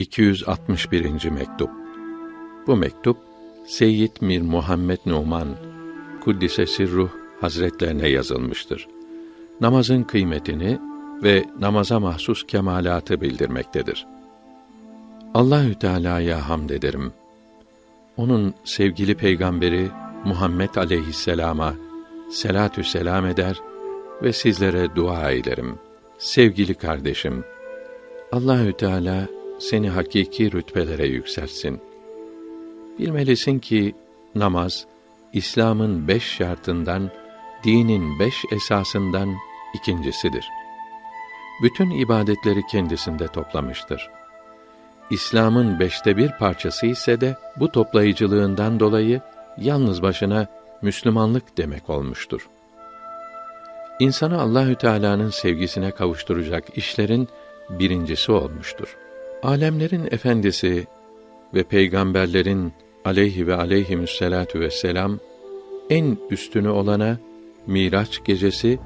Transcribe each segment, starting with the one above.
261. mektup. Bu mektup Seyyid Mir Muhammed Numan Kuddise Sirruh Hazretlerine yazılmıştır. Namazın kıymetini ve namaza mahsus kemalatı bildirmektedir. Allahü Teala'ya hamd ederim. Onun sevgili peygamberi Muhammed aleyhisselama selatü selam eder ve sizlere dua ederim. Sevgili kardeşim, Allahü Teala seni hakiki rütbelere yükseltsin. Bilmelisin ki namaz İslam'ın beş şartından, dinin beş esasından ikincisidir. Bütün ibadetleri kendisinde toplamıştır. İslam'ın beşte bir parçası ise de bu toplayıcılığından dolayı yalnız başına Müslümanlık demek olmuştur. İnsanı Allahü Teala'nın sevgisine kavuşturacak işlerin birincisi olmuştur. Alemlerin efendisi ve peygamberlerin aleyhi ve aleyhimüsselatu vesselam en üstünü olana Miraç gecesi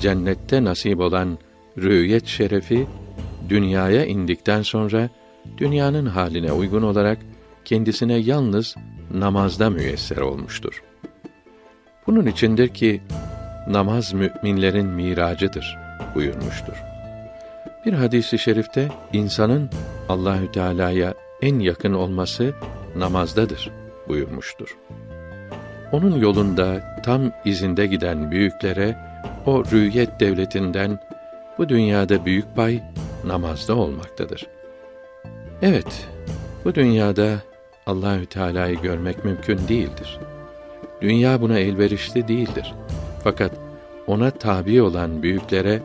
cennette nasip olan rüyet şerefi dünyaya indikten sonra dünyanın haline uygun olarak kendisine yalnız namazda müyesser olmuştur. Bunun içindir ki namaz müminlerin miracıdır buyurmuştur. Bir hadisi şerifte insanın Allahü Teala'ya en yakın olması namazdadır buyurmuştur. Onun yolunda tam izinde giden büyüklere o rüyet devletinden bu dünyada büyük pay namazda olmaktadır. Evet, bu dünyada Allahü Teala'yı görmek mümkün değildir. Dünya buna elverişli değildir. Fakat ona tabi olan büyüklere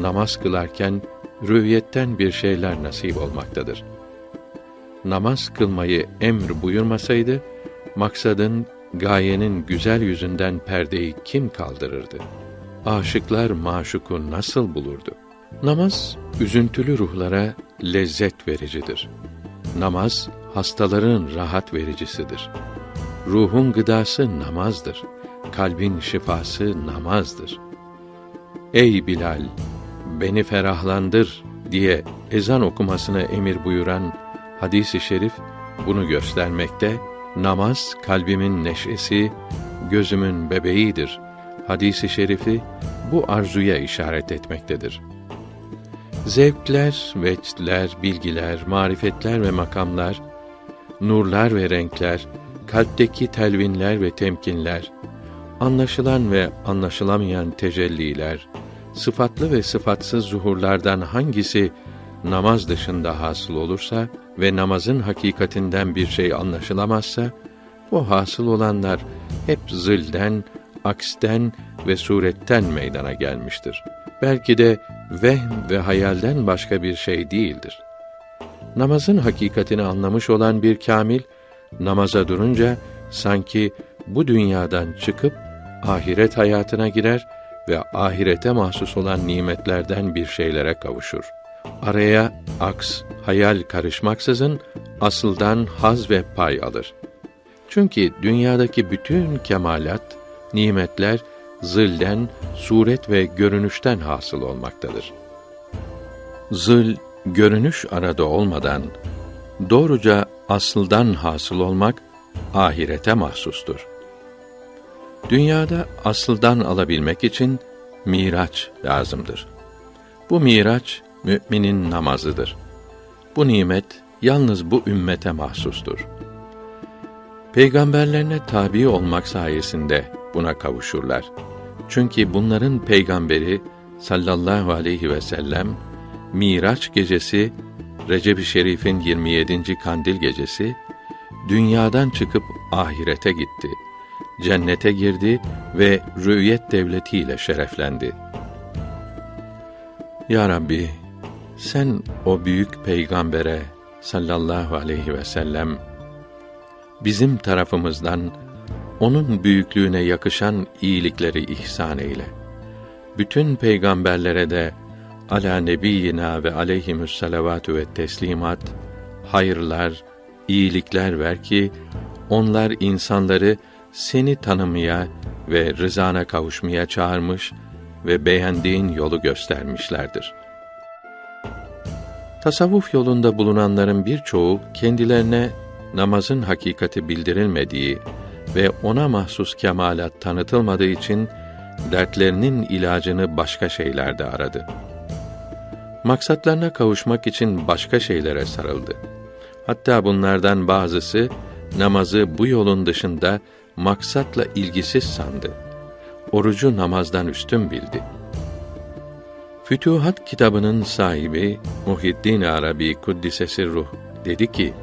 namaz kılarken rüyetten bir şeyler nasip olmaktadır. Namaz kılmayı emr buyurmasaydı, maksadın, gayenin güzel yüzünden perdeyi kim kaldırırdı? Aşıklar maşuku nasıl bulurdu? Namaz, üzüntülü ruhlara lezzet vericidir. Namaz, hastaların rahat vericisidir. Ruhun gıdası namazdır. Kalbin şifası namazdır. Ey Bilal, beni ferahlandır diye ezan okumasına emir buyuran hadisi şerif bunu göstermekte. Namaz kalbimin neşesi, gözümün bebeğidir. Hadisi şerifi bu arzuya işaret etmektedir. Zevkler, vecdler, bilgiler, marifetler ve makamlar, nurlar ve renkler, kalpteki telvinler ve temkinler, anlaşılan ve anlaşılamayan tecelliler, sıfatlı ve sıfatsız zuhurlardan hangisi namaz dışında hasıl olursa ve namazın hakikatinden bir şey anlaşılamazsa, bu hasıl olanlar hep zilden, aksten ve suretten meydana gelmiştir. Belki de vehm ve hayalden başka bir şey değildir. Namazın hakikatini anlamış olan bir kamil, namaza durunca sanki bu dünyadan çıkıp ahiret hayatına girer ve ahirete mahsus olan nimetlerden bir şeylere kavuşur. Araya aks, hayal karışmaksızın asıldan haz ve pay alır. Çünkü dünyadaki bütün kemalat, nimetler zilden, suret ve görünüşten hasıl olmaktadır. Zıl, görünüş arada olmadan doğruca asıldan hasıl olmak ahirete mahsustur. Dünyada asıldan alabilmek için miraç lazımdır. Bu miraç müminin namazıdır. Bu nimet yalnız bu ümmete mahsustur. Peygamberlerine tabi olmak sayesinde buna kavuşurlar. Çünkü bunların peygamberi sallallahu aleyhi ve sellem Miraç gecesi Recep-i Şerif'in 27. kandil gecesi dünyadan çıkıp ahirete gitti. Cennete girdi ve rüyet devletiyle şereflendi. Ya Rabbi, sen o büyük peygambere sallallahu aleyhi ve sellem bizim tarafımızdan onun büyüklüğüne yakışan iyilikleri ihsan eyle. Bütün peygamberlere de ala nebiyyina ve aleyhimüs salavatü ve teslimat hayırlar, iyilikler ver ki onlar insanları seni tanımaya ve rızana kavuşmaya çağırmış ve beğendiğin yolu göstermişlerdir. Tasavvuf yolunda bulunanların birçoğu kendilerine namazın hakikati bildirilmediği ve ona mahsus kemalat tanıtılmadığı için dertlerinin ilacını başka şeylerde aradı. Maksatlarına kavuşmak için başka şeylere sarıldı. Hatta bunlardan bazısı namazı bu yolun dışında maksatla ilgisiz sandı. Orucu namazdan üstün bildi. Fütuhat kitabının sahibi Muhiddin Arabi Kuddisesi Ruh dedi ki: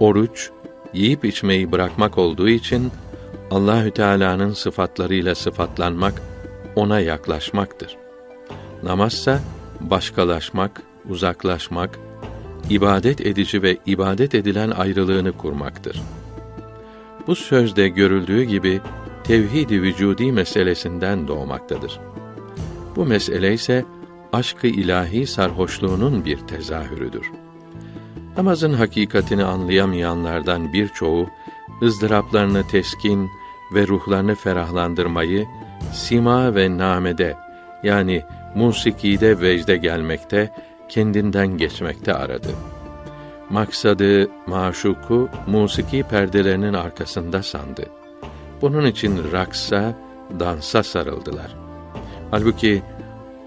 Oruç yiyip içmeyi bırakmak olduğu için Allahü Teala'nın sıfatlarıyla sıfatlanmak, ona yaklaşmaktır. Namazsa başkalaşmak, uzaklaşmak, ibadet edici ve ibadet edilen ayrılığını kurmaktır. Bu sözde görüldüğü gibi tevhid-i vücudi meselesinden doğmaktadır. Bu mesele ise aşkı ilahi sarhoşluğunun bir tezahürüdür. Namazın hakikatini anlayamayanlardan birçoğu ızdıraplarını teskin ve ruhlarını ferahlandırmayı sima ve namede yani musikide vecde gelmekte, kendinden geçmekte aradı. Maksadı, maşuku, musiki perdelerinin arkasında sandı. Bunun için raksa, dansa sarıldılar. Halbuki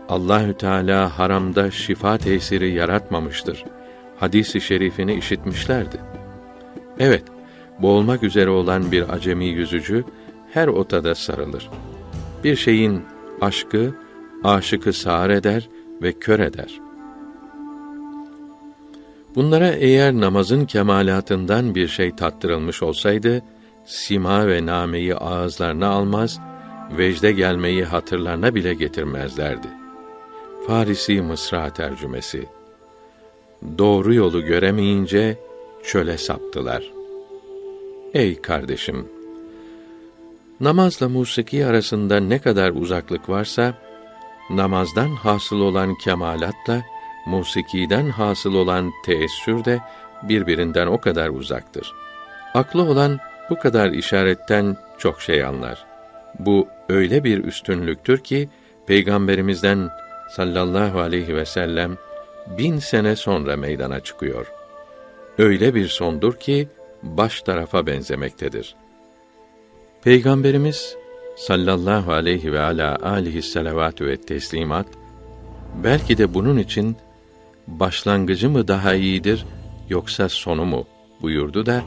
Allahü Teala haramda şifa tesiri yaratmamıştır. Hadisi şerifini işitmişlerdi. Evet, boğulmak üzere olan bir acemi yüzücü her otada sarılır. Bir şeyin aşkı aşıkı sağır eder ve kör eder. Bunlara eğer namazın kemalatından bir şey tattırılmış olsaydı, sima ve nameyi ağızlarına almaz, vecde gelmeyi hatırlarına bile getirmezlerdi. Farisi Mısra tercümesi Doğru yolu göremeyince çöle saptılar. Ey kardeşim! Namazla musiki arasında ne kadar uzaklık varsa, namazdan hasıl olan kemalatla musikiden hasıl olan teessür de birbirinden o kadar uzaktır. Aklı olan bu kadar işaretten çok şey anlar. Bu öyle bir üstünlüktür ki Peygamberimizden sallallahu aleyhi ve sellem bin sene sonra meydana çıkıyor. Öyle bir sondur ki baş tarafa benzemektedir. Peygamberimiz sallallahu aleyhi ve ala alihi ve teslimat belki de bunun için başlangıcı mı daha iyidir yoksa sonu mu buyurdu da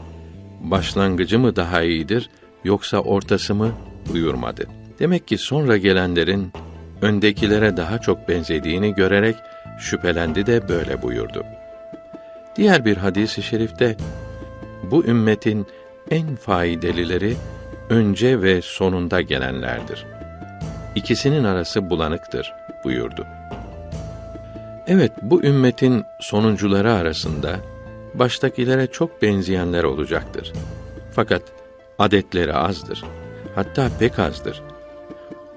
başlangıcı mı daha iyidir yoksa ortası mı buyurmadı. Demek ki sonra gelenlerin öndekilere daha çok benzediğini görerek şüphelendi de böyle buyurdu. Diğer bir hadisi şerifte bu ümmetin en faydalıları önce ve sonunda gelenlerdir. İkisinin arası bulanıktır buyurdu. Evet, bu ümmetin sonuncuları arasında baştakilere çok benzeyenler olacaktır. Fakat adetleri azdır. Hatta pek azdır.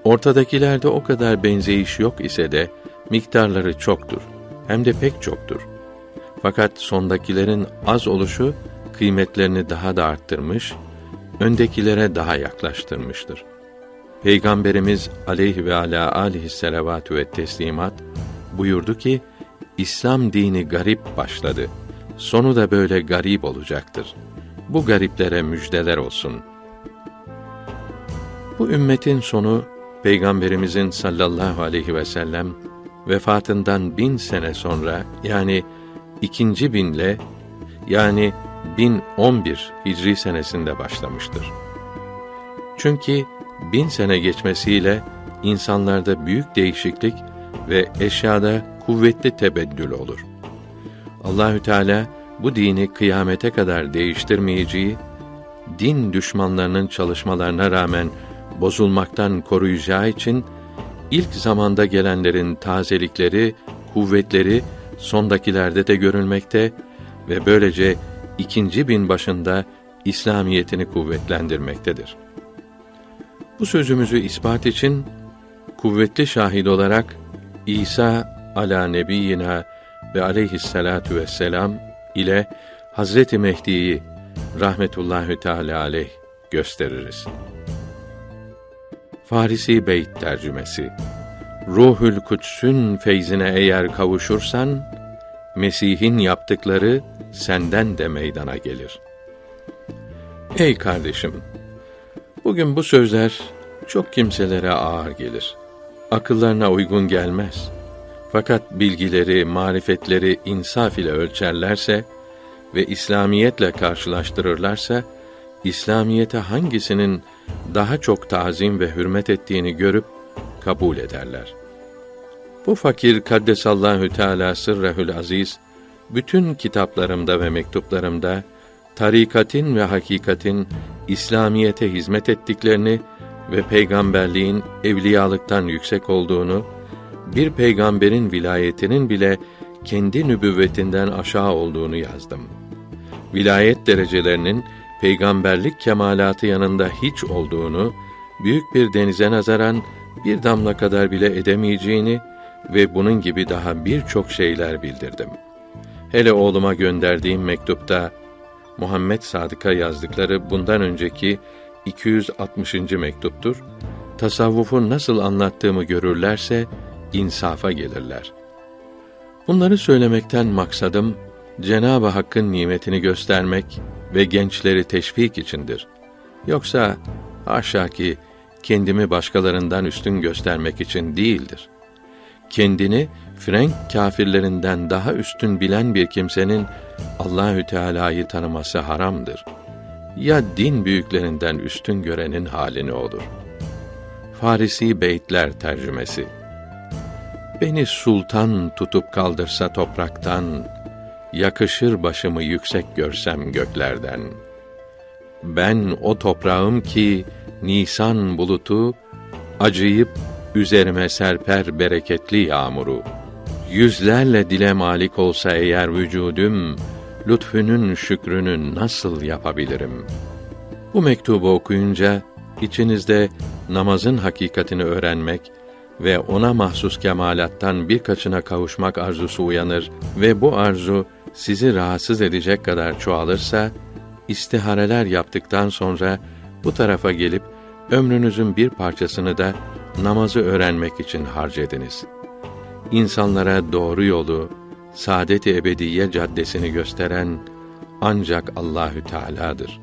Ortadakilerde o kadar benzeyiş yok ise de miktarları çoktur. Hem de pek çoktur. Fakat sondakilerin az oluşu kıymetlerini daha da arttırmış öndekilere daha yaklaştırmıştır. Peygamberimiz aleyhi ve ala alihi ve teslimat buyurdu ki, İslam dini garip başladı. Sonu da böyle garip olacaktır. Bu gariplere müjdeler olsun. Bu ümmetin sonu, Peygamberimizin sallallahu aleyhi ve sellem vefatından bin sene sonra yani ikinci binle yani 1011 Hicri senesinde başlamıştır. Çünkü bin sene geçmesiyle insanlarda büyük değişiklik ve eşyada kuvvetli tebeddül olur. Allahü Teala bu dini kıyamete kadar değiştirmeyeceği, din düşmanlarının çalışmalarına rağmen bozulmaktan koruyacağı için ilk zamanda gelenlerin tazelikleri, kuvvetleri sondakilerde de görülmekte ve böylece ikinci bin başında İslamiyetini kuvvetlendirmektedir. Bu sözümüzü ispat için kuvvetli şahit olarak İsa ala nebiyina ve aleyhissalatu vesselam ile Hazreti Mehdi'yi rahmetullahü teala aleyh gösteririz. Farisi Beyt tercümesi Ruhül Kuds'ün feyzine eğer kavuşursan Mesih'in yaptıkları senden de meydana gelir. Ey kardeşim, bugün bu sözler çok kimselere ağır gelir. Akıllarına uygun gelmez. Fakat bilgileri, marifetleri insaf ile ölçerlerse ve İslamiyetle karşılaştırırlarsa, İslamiyete hangisinin daha çok tazim ve hürmet ettiğini görüp kabul ederler. Bu fakir Kaddesallahu Teala sırrehül aziz bütün kitaplarımda ve mektuplarımda tarikatin ve hakikatin İslamiyete hizmet ettiklerini ve peygamberliğin evliyalıktan yüksek olduğunu, bir peygamberin vilayetinin bile kendi nübüvvetinden aşağı olduğunu yazdım. Vilayet derecelerinin peygamberlik kemalatı yanında hiç olduğunu, büyük bir denize nazaran bir damla kadar bile edemeyeceğini ve bunun gibi daha birçok şeyler bildirdim. Hele oğluma gönderdiğim mektupta Muhammed Sadık'a yazdıkları bundan önceki 260. mektuptur. Tasavvufu nasıl anlattığımı görürlerse insafa gelirler. Bunları söylemekten maksadım Cenab-ı Hakk'ın nimetini göstermek ve gençleri teşvik içindir. Yoksa haşa ki kendimi başkalarından üstün göstermek için değildir. Kendini Frenk kâfirlerinden daha üstün bilen bir kimsenin Allahü Teala'yı tanıması haramdır. Ya din büyüklerinden üstün görenin halini olur. Farisi Beytler tercümesi Beni sultan tutup kaldırsa topraktan, yakışır başımı yüksek görsem göklerden. Ben o toprağım ki nisan bulutu acıyıp üzerime serper bereketli yağmuru. Yüzlerle dile malik olsa eğer vücudum, lütfünün şükrünü nasıl yapabilirim? Bu mektubu okuyunca içinizde namazın hakikatini öğrenmek ve ona mahsus kemalattan birkaçına kavuşmak arzusu uyanır ve bu arzu sizi rahatsız edecek kadar çoğalırsa istihareler yaptıktan sonra bu tarafa gelip ömrünüzün bir parçasını da namazı öğrenmek için harcediniz. İnsanlara doğru yolu, saadet-i ebediye caddesini gösteren ancak Allahü Teala'dır.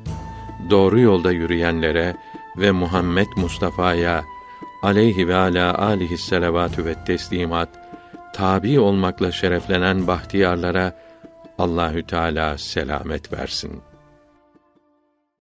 Doğru yolda yürüyenlere ve Muhammed Mustafa'ya aleyhi ve ala alihi selavatü ve teslimat tabi olmakla şereflenen bahtiyarlara Allahü Teala selamet versin.''